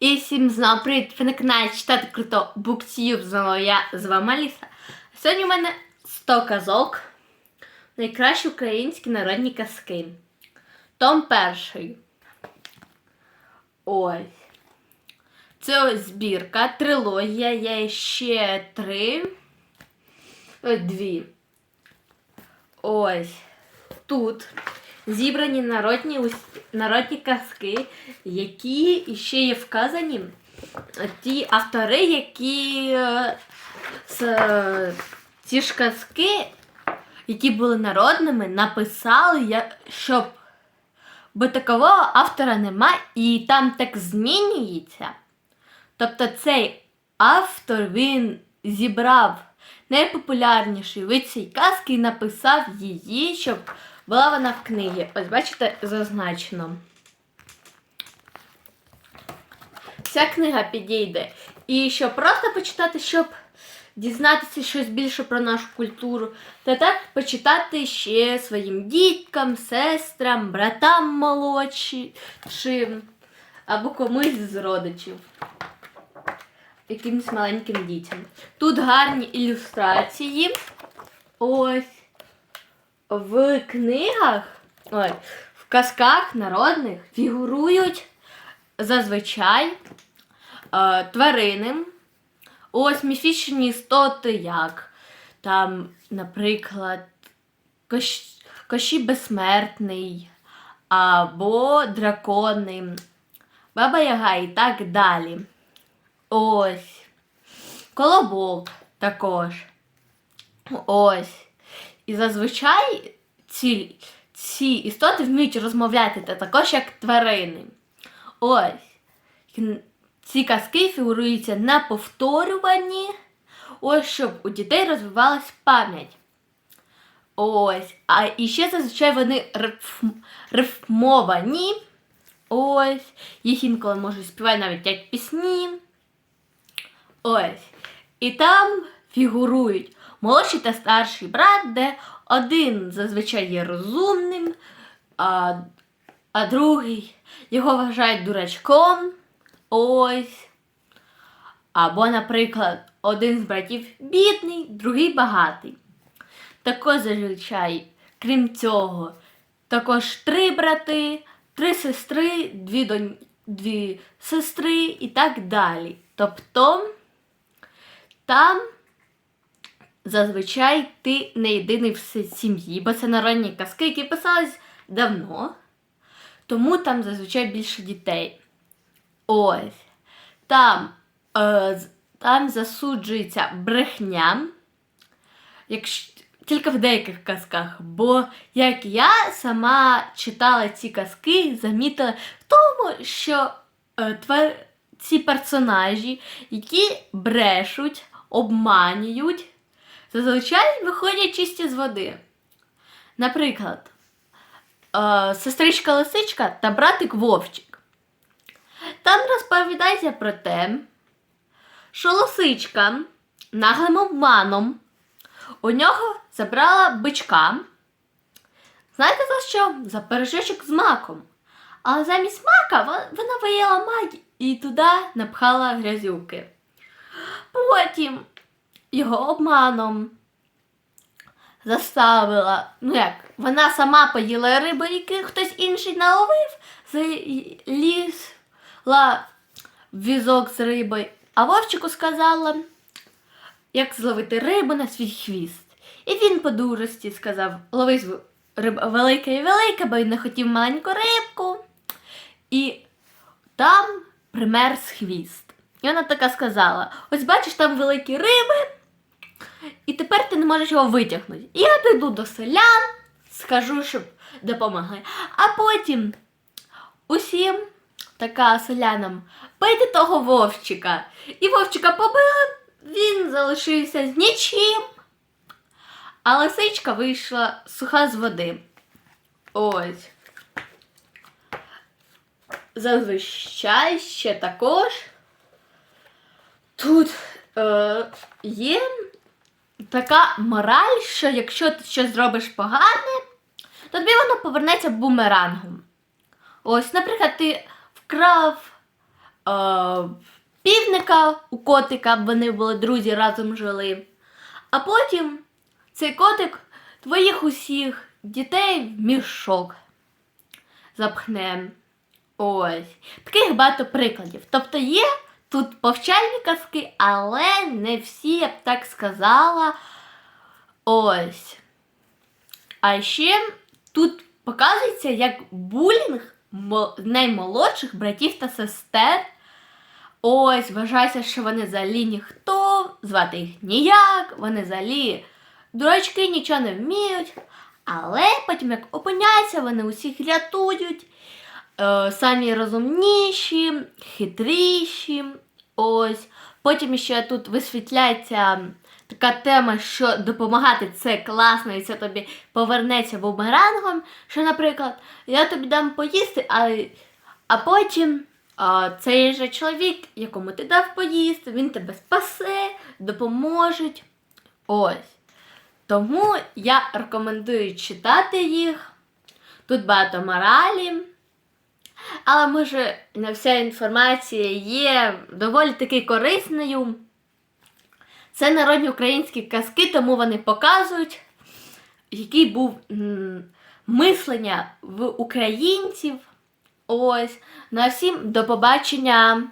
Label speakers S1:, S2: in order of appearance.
S1: І всім знову привіт! Ви на каналі читати круто BookTube. Знову я з вами Аліса. Сьогодні у мене 100 казок. Найкращі українські народні казки. Том перший. Ось. Це ось збірка, трилогія, є ще три. Ось дві. Ось. Тут зібрані народні, ус- народні казки, які ще є вказані ті автори, які е, е, ці ж казки, які були народними, написали, щоб бо такового автора нема, і там так змінюється. Тобто цей автор він зібрав найпопулярніший вид цієї казки і написав її, щоб була вона в книгі. Ось бачите, зазначено. Ця книга підійде. І щоб просто почитати, щоб дізнатися щось більше про нашу культуру, та так почитати ще своїм діткам, сестрам, братам молодшим або комусь з родичів. Якимось маленьким дітям. Тут гарні ілюстрації. Ось в книгах, ой, в казках народних фігурують зазвичай е, тварини. Ось міфічні істоти, як там, наприклад, Кош... Кощій Безсмертний або дракони, Баба Яга і так далі. Ось. Колобок також. Ось. І зазвичай ці, ці істоти вміють розмовляти та також як тварини. Ось. Ці казки фігуруються на повторюванні, ось щоб у дітей розвивалась пам'ять. Ось. А і ще зазвичай вони рифм, рифмовані. Ось. Їх інколи можуть співати навіть як пісні. Ось. І там фігурують молодший та старший брат, де один зазвичай є розумним, а, а другий його вважають дурачком. Ось. Або, наприклад, один з братів бідний, другий багатий. Також зазвичай, крім цього, також три брати, три сестри, дві, донь... дві сестри і так далі. Тобто там зазвичай ти не єдиний в сім'ї, бо це народні казки, які писались давно. Тому там зазвичай більше дітей. Ось. Там, е, там засуджується брехня. Якщо, тільки в деяких казках. Бо як я сама читала ці казки, замітила в тому, що е, твар... ці персонажі, які брешуть, обманюють, зазвичай виходять чисті з води. Наприклад, е, сестричка Лисичка та братик Вовчик. Там розповідається про те, що лисичка наглим обманом у нього забрала бичка. Знаєте за що? За пиріжечок з маком. Але замість мака вона виїла мак і туди напхала грязюки. Потім його обманом заставила, ну як, вона сама поїла риби, які хтось інший наловив, залізла в візок з рибою, а вовчику сказала, як зловити рибу на свій хвіст. І він по дурості сказав: лови з- риба велика і велика, бо він не хотів маленьку рибку. І там примерз хвіст. І вона така сказала: ось бачиш, там великі риби, і тепер ти не можеш його витягнути. І я піду до селян, скажу, щоб допомогли. А потім усім така селянам бийте того вовчика. І вовчика побили, він залишився з нічим. А лисичка вийшла суха з води. Ось. Зазвичай ще також тут е, є така мораль, що якщо ти щось зробиш погане, то тобі воно повернеться бумерангом. Ось, наприклад, ти вкрав півника у котика, вони були друзі, разом жили. А потім цей котик твоїх усіх дітей в мішок запхне. Ось. Таких багато прикладів. Тобто є тут повчальні казки, але не всі, я б так сказала. Ось. А ще тут показується, як булінг наймолодших братів та сестер. Ось, вважається, що вони взагалі ніхто, звати їх ніяк, вони взагалі дурачки нічого не вміють. Але потім, як опиняються, вони усіх рятують, е, самі розумніші, хитріші. Ось. Потім ще тут висвітляється така тема, що допомагати це класно, і це тобі повернеться бумерангом. Що, наприклад, я тобі дам поїсти, а, а потім а, цей же чоловік, якому ти дав поїсти, він тебе спасе, допоможе. Ось. Тому я рекомендую читати їх. Тут багато моралі. Але може вся інформація є доволі таки корисною. Це народні українські казки, тому вони показують, який був мислення в українців. Ось. Ну всім до побачення!